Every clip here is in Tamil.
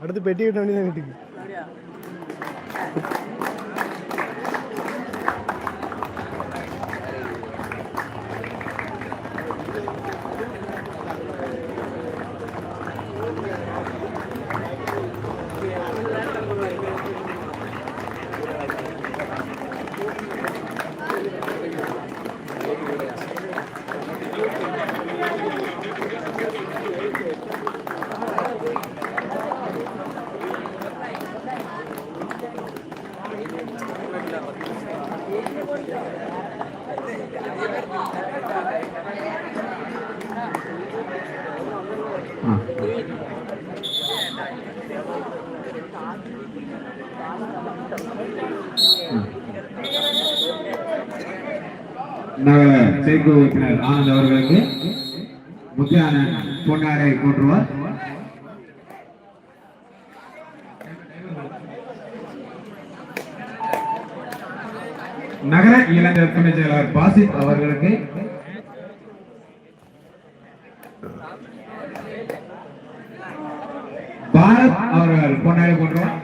அடுத்து பெட்டி கட்ட வேண்டியதான் வீட்டுக்கு நகர செயற்கை உறுப்பினர் ஆனந்த் அவர்களுக்கு முத்தியான பொன்னாரை போற்றுவார். நகர இளைஞர் துணை செயலாளர் பாசித் அவர்களுக்கு பாரத் அவர்கள் பொன்னாடி போற்றுவார்.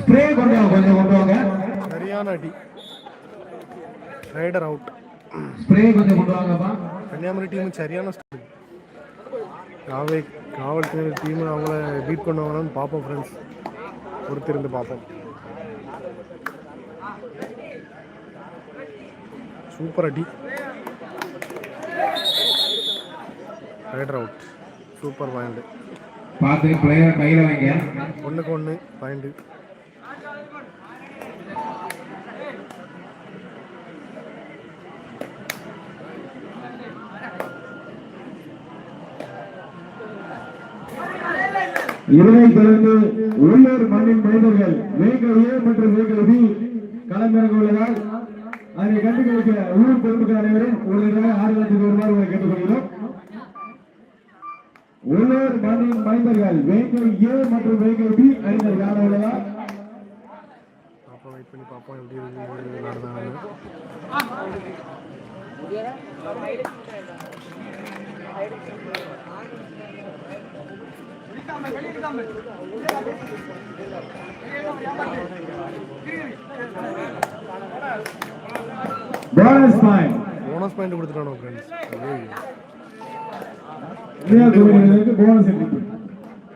ஸ்ப்ரே கொண்டு கொஞ்சம் கொண்டு வாங்க. சரியான அடி. ரைடர் அவுட் ஸ்ப்ரே கொஞ்சம் கொண்டு வாங்கப்பா. கன்னியாகுமரி டீம் சரியான ஸ்டார்ட் காவை காவல்துறை டீம் அவங்கள பீட் பண்ணுவாங்களான்னு பார்ப்போம் ஃப்ரெண்ட்ஸ் பொறுத்திருந்து பார்ப்போம். சூப்பர் அடி. ரைடர் அவுட் சூப்பர் பாயிண்ட் பார்த்து பிளேயர் கையில வைங்க. ஒன்றுக்கு ஒன்று பாயிண்ட் இதனை தொடர்ந்து உள்ளூர் மண்ணின் மனிதர்கள் வேங்கல் ஏ மற்றும் வேங்கல் பி களமிறங்க உள்ளதால் அதனை கண்டுகளிக்க ஊர் பொதுமக்கள் அனைவரும் ஒரு தடவை ஆர்வத்துக்கு வருமாறு உங்களை கேட்டுக்கொள்கிறோம். உள்ளூர் மண்ணின் மனிதர்கள் வேங்கல் ஏ மற்றும் வேங்கல் பி அறிஞர் காண பார்ப்போம் வெயிட் பண்ணி பார்ப்போம் எப்படி நடந்தாங்க போனஸ் பாயிண்ட் போனஸ் பாயிண்ட் கொடுத்துட்டானோ ஃப்ரெண்ட்ஸ்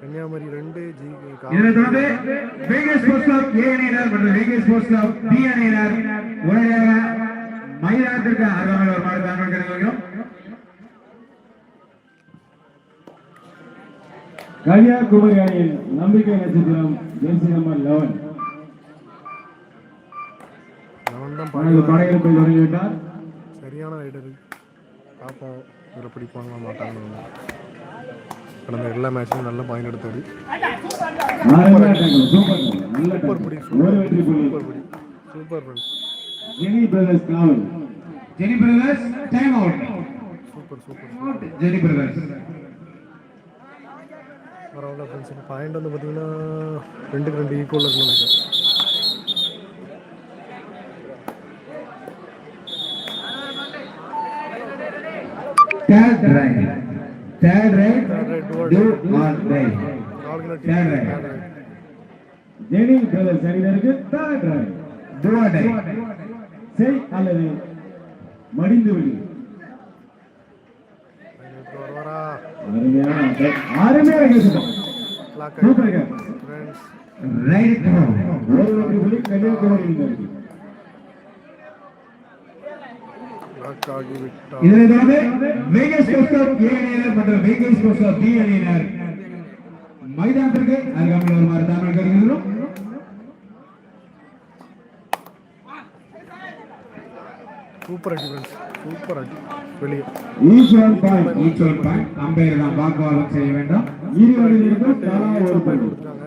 கன்னியாகுமரி ரெண்டு ஜி இதனைத் தொடர்ந்து வேகை ஸ்போர்ட்ஸ் கிளப் ஏ அணியினர் மற்றும் வேகை ஸ்போர்ட்ஸ் கிளப் பி அணியினர். உடனடியாக மைதானத்திற்கு அருகாமையில் தாங்கள் கேட்டுக்கொள்கிறோம் கன்னியாகுமரி அணியின் நம்பிக்கை நட்சத்திரம் ஜெர்சி நம்பர் லெவன். படையெடுப்பை தொடங்கிவிட்டார் சரியான ரைடரு. பார்ப்போம் இதில் பிடிப்பாங்களா மாட்டாங்களா? கடந்த எல்லா மேட்சும் நல்ல பாயிண்ட் எடுத்தாரு. சூப்பர். பிடி. சூப்பர் பிடி. ஜெனி பிரதர்ஸ் காவல். Jeni brothers time out super super Jeni brothers. பரவாயில்ல ஃப்ரெண்ட்ஸ் இப்போ பாயிண்ட் வந்து பார்த்தீங்கன்னா ரெண்டுக்கு ரெண்டு ஈக்குவல் இருக்குன்னு நினைக்கிறேன். Raid third raid do or raid ஆர்கனைட் third raid Jeni brothers அணியினருக்கு third raid do or raid செய் அல்லது மடிந்து விடு வரவரா அருமையான attack. அருமையான கேசுமா லாக் சூப்பர் கேம் ஃப்ரெண்ட்ஸ் ரைட் ஒரு வெற்றி புள்ளி கன்னியாகுமரி அணியினருக்கு லாக் ஆகி விட்டா இதனைத் தொடர்ந்து ஏ அணியினர் மற்றும் பி அணியினர் மைதானத்திற்கு அருகாமையில் வருமாறு தாங்கள் கேட்டுக்கொள்கிறோம் சூப்பர் அடி ஃப்ரெண்ட்ஸ் சூப்பர் அடி. வெளியே. Eswaran point equal point umpire தான் வாக்குவாதம் செய்ய வேண்டாம். இரு அணியினருக்கும் தலா ஒரு புள்ளி கொடுத்துட்டாங்க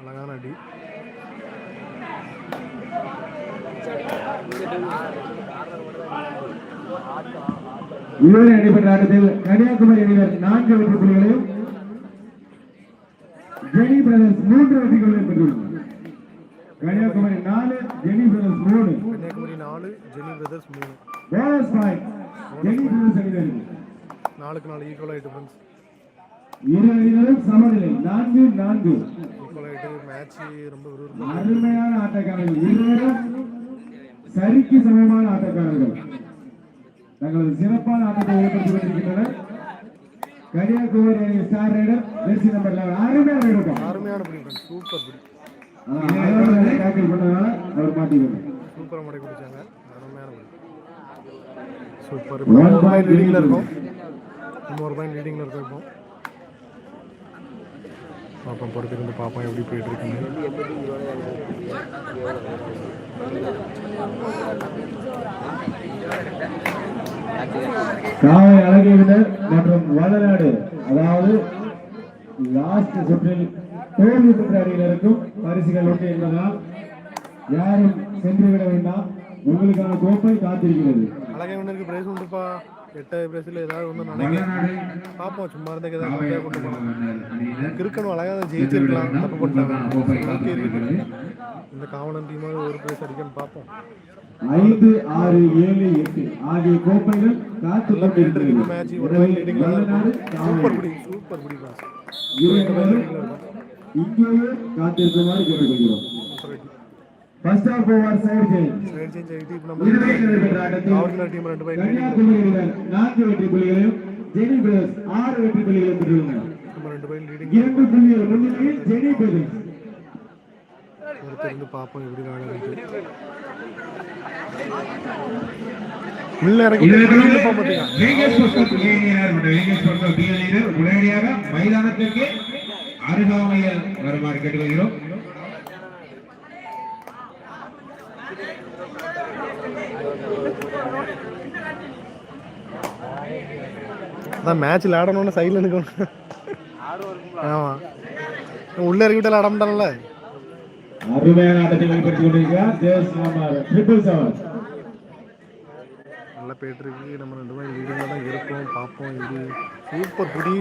அழகான அடி. இதுவரை நடைபெற்ற ஆட்டத்தில் கன்னியாகுமரி அணியினர் நான்கு வெற்றி புள்ளிகளையும் ஜெனி பிரதர்ஸ் மூன்று வெற்றி புள்ளிகளையும் பெற்றுள்ளனர். கன்னியாகுமரி நாலு ஜெனி பிரதர்ஸ் மூணு. கன்னியாகுமரி நாலு ஜெனி பிரதர்ஸ் மூணு. போனஸ் பாயிண்ட் ஜெனி பிரதர்ஸ் அணியினருக்கு நாலுக்கு நாலு ஈக்குவல் ஃப்ரெண்ட்ஸ் இரு அணியினரும் சமநிலை. நான்கு நான்கு. ஈக்குவல் மேட்ச் ரொம்ப அருமையான ஆட்டக்காரர்கள். இருவரும் சரிக்கு சமமான ஆட்டக்காரர்கள். தங்களது சிறப்பான ஆட்டத்தை வெளிப்படுத்திக் கொண்டிருக்கின்றனர். கன்னியாகுமரி அணி ஸ்டார் ரைடர் ஜெர்சி நம்பர் 11 அருமையான இருக்கும் அருமையான பிடி சூப்பர் பிடி டேக்கிள் பண்ணதால அவர் மாட்டிக்கணும் சூப்பராக மடை குடிச்சாங்க சூப்பர் பாயிண்ட் லீடிங்கில் இருக்கும். இன்னொரு பாயிண்ட் லீடிங்கில் இருக்கும் இப்போ. பாப்போம் பொறுத்திருந்து பார்ப்போம் எப்படி போயிட்டு இருக்குன்னு. காவை அழகினர் மற்றும் வளநாடு. அதாவது லாஸ்ட் சுற்றில் தோல்வி பெற்ற அணியினருக்கும் பரிசுகள் உண்டு என்பதால் யாரும் சென்று விட வேண்டாம். உங்களுக்கான கோப்பை காத்திருக்கிறது. அழகே ஒன்றுக்கு பிரைஸ் உண்டுப்பா. எட்டாவது பிரைஸில் ஏதாவது ஒன்று நினைக்கிறேன் பார்ப்போம் சும்மா இருந்தால் ஏதாவது கொண்டு போகலாம். கிறுக்கணும் அழகாக தான் ஜெயிச்சிருக்கலாம். தப்பு இருக்குது இந்த காவலன் டீமாக ஒரு பிரைஸ் அடிக்கன்னு பார்ப்போம் ஐந்து ஆறு ஏழு எட்டு ஆகிய கோப்பைகள் காத்து கொண்டிருக்கிறது. சூப்பர் பிடி சூப்பர் பிடி பாஸ் இருவரும் இங்கேயே காத்திருக்குமாறு கேட்டுக்கொள்கிறோம். First half over side change side change ஆகிட்டு இப்போ நம்ம இறுதியில் நடைபெற்ற ஆட்டத்தில் காவலர் டீம் ரெண்டு பாயிண்ட் கன்னியாகுமரி அணியினர் நான்கு வெற்றி புள்ளிகளையும் ஜெனி பிரதர்ஸ் ஆறு வெற்றி புள்ளிகளையும் பெற்றுள்ளனர். நம்ம ரெண்டு பாயிண்ட் லீடிங் இரண்டு புள்ளிகள் முன்னிலையில் ஜெனி பிரதர்ஸ் ஒருத்தர் பார்ப்போம் எப்படி விளையாடுறது உடனடியாக மைதானத்திற்கு அருகாமையில் வருமாறு கேட்டுக்கொள்கிறோம். அதான் மேட்ச் விளையாடணும்னு சைடில் நிற்கணும் ஆமாம் உள்ள இறக்கி விட்டால் ஆடம்ட்டான்ல அருமையான ஆட்டத்தை வெளிப்படுத்திக் கொண்டிருக்கிறார். ஜெயஸ் நாமர் ட்ரிபிள் செவன் நல்லா போயிட்டு இருக்கு. நம்ம ரெண்டு பாயிண்ட் லீடிங்கில் தான் இருக்கோம். பார்ப்போம். இது சூப்பர் பிடி.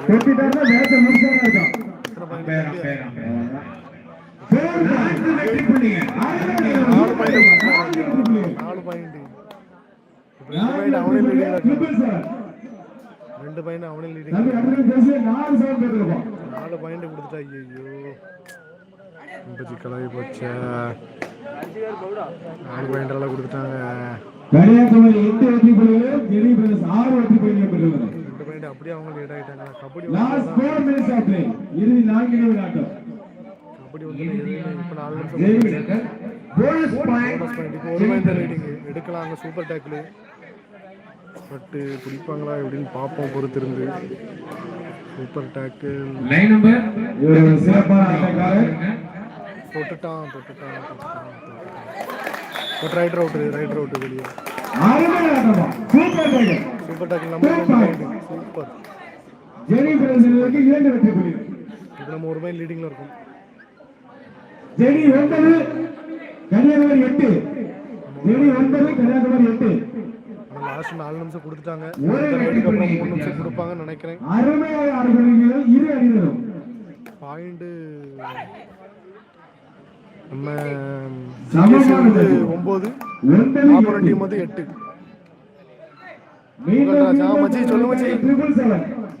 அருமையான ரைடு தொட்டிட்டாருன்னா மேட்சை முடிச்சாங்க இருக்கும் ரெண்டு பாயிண்ட் அவனே லீடிங் நாலு பாயிண்ட் கொடுத்துட்டா ஐயோ ரொம்ப சிக்கலாகி போச்சே நாலு பாயிண்ட் எல்லாம் கொடுத்துட்டாங்க ஆறு வெற்றி ரெண்டு பாயிண்ட் அப்படியே அவங்க லேட் ஆகிட்டாங்க kabaddi last four minutes of play இறுதி நான்கு நிமிட ஆட்டம். கபடி வந்து இப்போ நாலு நிமிஷம் ஜெனி பிரதர்ஸ் போனஸ் பாயிண்ட் ஒரு பாயிண்ட் லீடிங் எடுக்கலாம் சூப்பர் டேக்கிள் பட்டு பிடிப்பாங்களா எப்படின்னு பார்ப்போம் பொறுத்திருந்து. சூப்பர் டேக்கிள் லைன் நம்பர் ஒரு சிறப்பான ஆட்டக்காரர். தொட்டுட்டான் தொட்டுட்டான் தொட்டுட்டான் ரைட் ரவுட்டு ரைட் ரவுட்டு வெளியே. சூப்பர் ரைடர் சூப்பர் நம்ம ரெண்டு பாயிண்ட் சூப்பர் ஜெனி பிரதர்ஸ் இரண்டு வெற்றி புள்ளிகள் இப்போ நம்ம ஒரு பாயிண்ட் லீடிங்கில் இருக்கோம். ஜெனி ஒன்பது கன்னியாகுமரி எட்டு. ஜெனி ஒன்பது கன்னியாகுமரி எட்டு. ஆனால் லாஸ்ட் நாலு நிமிஷம் கொடுத்துட்டாங்க. மூணு நிமிஷம் கொடுப்பாங்கன்னு நினைக்கிறேன். அருமையாக இரு பாயிண்ட் நம்ம ஒன்பது. டீம் வந்து எட்டு. மச்சி, சொல்லு மச்சி.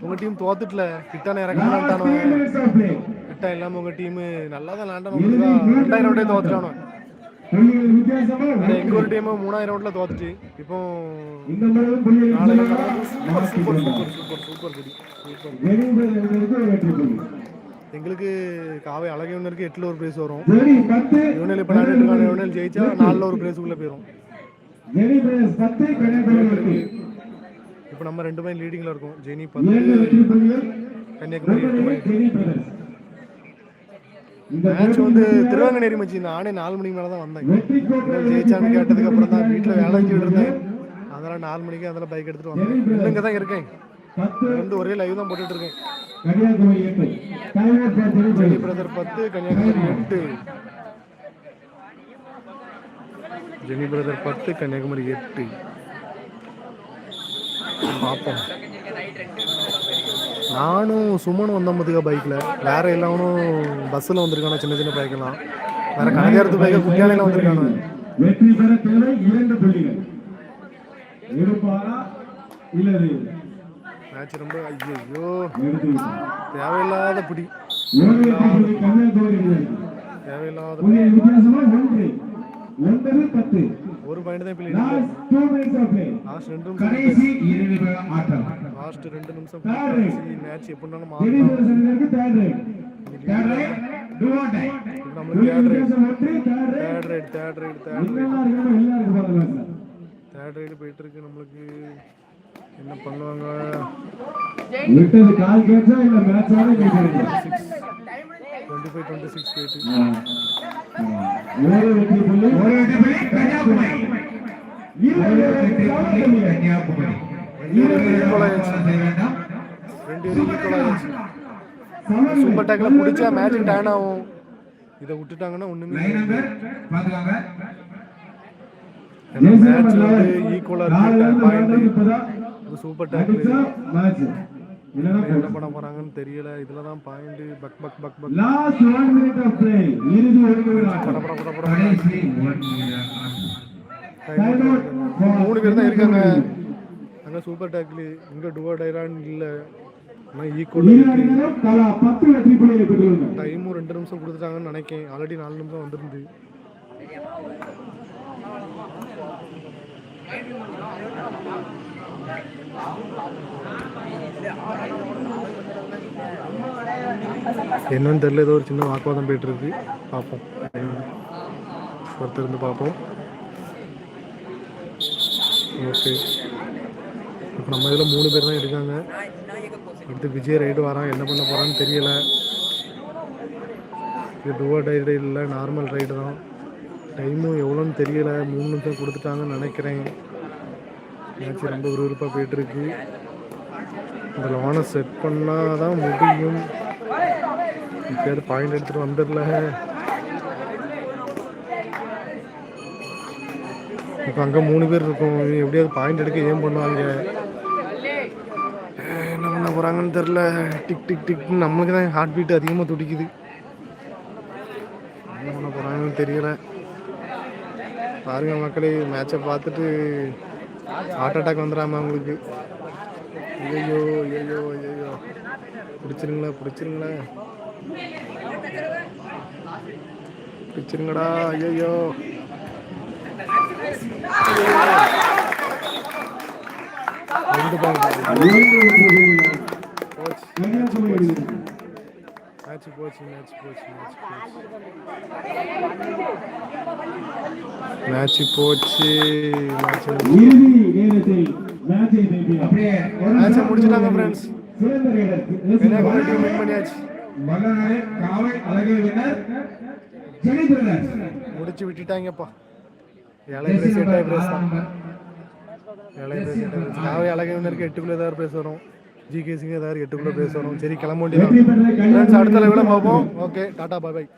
உங்க டீம் தோத்துட்டல கிட்டான பிளே கிட்டா இல்லாம உங்க டீம் நல்லா தான் லேண்டானோ ரெண்டாயிரம் ரவுண்டே தோத்துட்டானோ. எங்க ஒரு. டீம் மூணாயிரம் ரவுண்ட்ல தோத்துட்டு இப்போ super super. Super super super எங்களுக்கு காவை அழகவனருக்கு எட்டுல ஒரு பிரைஸ் வரும். இவனில் இப்போ இருக்கான இவனில் ஜெயிச்சா நாலுல ஒரு பிரைஸுக்குள்ள போயிடும் ஜெனி பிரதர்ஸ் பத்து கன்னியாகுமரி எட்டு இப்போ நம்ம ரெண்டு பாயிண்ட் லீடிங்ல இருக்கோம். ஜெனி கன்னியாகுமரி எட்டு மேட்ச் வந்து திருவாங்கநேரி மச்சி நானே நாலு மணிக்கு மேலே தான் வந்தேன் ஜெயிச்சான்னு கேட்டதுக்கு அப்புறம் தான் வீட்டில் வேலை செஞ்சுட்டு இருந்தேன் அதெல்லாம் நாலு மணிக்கு அதெல்லாம் பைக் எடுத்துட்டு வந்தேன். இங்கே தான் இருக்கேன். வந்து ஒரே லைவ் தான் போட்டுட்டு இருக்கேன். ஜெனி பிரதர் பத்து கன்னியாகுமரி எட்டு. ஜெனி பிரதர் பத்து கன்னியாகுமரி எட்டு. பார்ப்போம் நானும் சுமனும் வந்தோம் பார்த்துக்க பைக்கில் வேற எல்லாவனும் பஸ்ஸில் வந்திருக்கானோ சின்ன சின்ன பைக்கெல்லாம் வேற கனகாரத்து பைக்கை குட்டியாலையில் வந்திருக்கானோ வெற்றி பெற தேவை இரண்டு புள்ளிகள். இருப்பாரா இல்லது மேட்ச் ரொம்ப ஐயோ. தேவையில்லாத பிடி. தேவையில்லாத ஒன்பது பத்து. ஒரு பாயிண்ட் தான் பிள்ளை last two minutes of play last ரெண்டு நிமிஷம். கடைசி இரு நிமிட ஆட்டம். லாஸ்ட் ரெண்டு நிமிஷம். Third. மேட்ச் எப்படினாலும் தேர்ட் ரைட் ரைட் போயிட்டு இருக்கு. நம்மளுக்கு என்ன பண்ணுவாங்க? விட்டது கால் கேட்சா இல்ல மேட்சாவே கேட்கறது டுவெண்ட்டி ஃபைவ் டுவெண்ட்டி சிக்ஸ் போயிட்டு ஒரு வெற்றி புள்ளி. ஒரு வெற்றி புள்ளி கன்னியாகுமரி. வெற்றி கன்னியாகுமரி. வேண்டாம் ரெண்டு. சூப்பர் டேக்ல பிடிச்சா மேட்ச் டேன் ஆகும். இதை விட்டுட்டாங்கன்னா ஜெர்சி மேட்ச் வந்து நாலு. ஈக்குவலா நாலுல இருக்கு இருந்து பாயிண்ட் விளையாண்டது இப்பதான் சூப்பர் இல்லைன்னா என்ன பண்ண போறாங்கன்னு தெரியல. இதுல தான் பாயிண்ட் பக் பக் பக் பக். லாஸ்ட் மினிட் ஆஃப் பிளே இறுதி. பட பட பட பட மூணு பேர் தான் இருக்காங்க. அங்க சூப்பர் டேக்ல இங்க டுவோ டைரான் இல்ல. ஆனா ஈக்குவல் தலா வெற்றி பெற்றுள்ளனர். டைமும் ரெண்டு நிமிஷம் கொடுத்துட்டாங்கன்னு நினைக்கேன் ஆல்ரெடி நாலு நிமிஷம் வந்திருந்து. என்னன்னு தெரியல ஏதோ ஒரு சின்ன வாக்குவாதம் போயிட்டு இருக்கு பார்ப்போம். ஒருத்தர் இருந்து பார்ப்போம். ஓகே. இப்போ நம்ம இதில் மூணு பேர் தான் இருக்காங்க. அடுத்து விஜய் ரைடு வரான். என்ன பண்ண போகிறான்னு தெரியல. இது டுவோ ரைடு இல்லை நார்மல் ரைடு தான். டைமும் எவ்வளோன்னு தெரியல. மூணு நிமிஷம் கொடுத்துட்டாங்கன்னு நினைக்கிறேன். மேட்ச் ரொம்ப விறுவிறுப்பாக போயிட்டுருக்கு. இந்த லோனை செட் பண்ணால் தான் முடியும். இப்போயாவது பாயிண்ட் எடுத்துகிட்டு வந்துடல. இப்போ அங்கே மூணு பேர் இருக்கோம். எப்படியாவது பாயிண்ட் எடுக்க ஏன் பண்ணுவாங்க. என்ன பண்ண போகிறாங்கன்னு தெரில டிக் டிக் டிக் நம்மளுக்கு தான் ஹார்ட் பீட் அதிகமாக துடிக்குது. என்ன பண்ண போகிறாங்கன்னு தெரியல. பாருங்க மக்களே மேட்சை பார்த்துட்டு ஹார்ட் அட்டாக் வந்துடாம அவங்களுக்கு. ஐயோ ஐயோ ஐயோ பிடிச்சிருங்களா பிடிச்சிருங்களா? பிடிச்சிருங்கடா ஐயோ ரெண்டு பாயிண்ட் மேட்ச் போச்சு மேட்ச் போச்சு மேட்ச் போச்சு மேட்ச் இறுதி நேரத்தில் மேட்சை. அப்படியே ஒரு மேட்சை முடிச்சிட்டாங்க எஸ். கன்னியாகுமரி டீம் வின் பண்ணியாச்சு. அழகு வின்னர் முடிச்சு விட்டுட்டாங்கப்பா. ஏழை பிரஸ் பிரஸ் ஆறாம் தான் ஏழை பிரஸ் எட்டாய் பிரஸ் காவை அழகவினருக்கு எட்டுக்குள்ளே ஏதாவது பேச வரும் ஜிகே சிங் ஏதாவது எட்டுக்குள்ளே பேச வரும் சரி கிளம்ப ஃப்ரெண்ட்ஸ் அடுத்த லெவலில் பார்ப்போம். ஓகே டாடா பாய் பாய்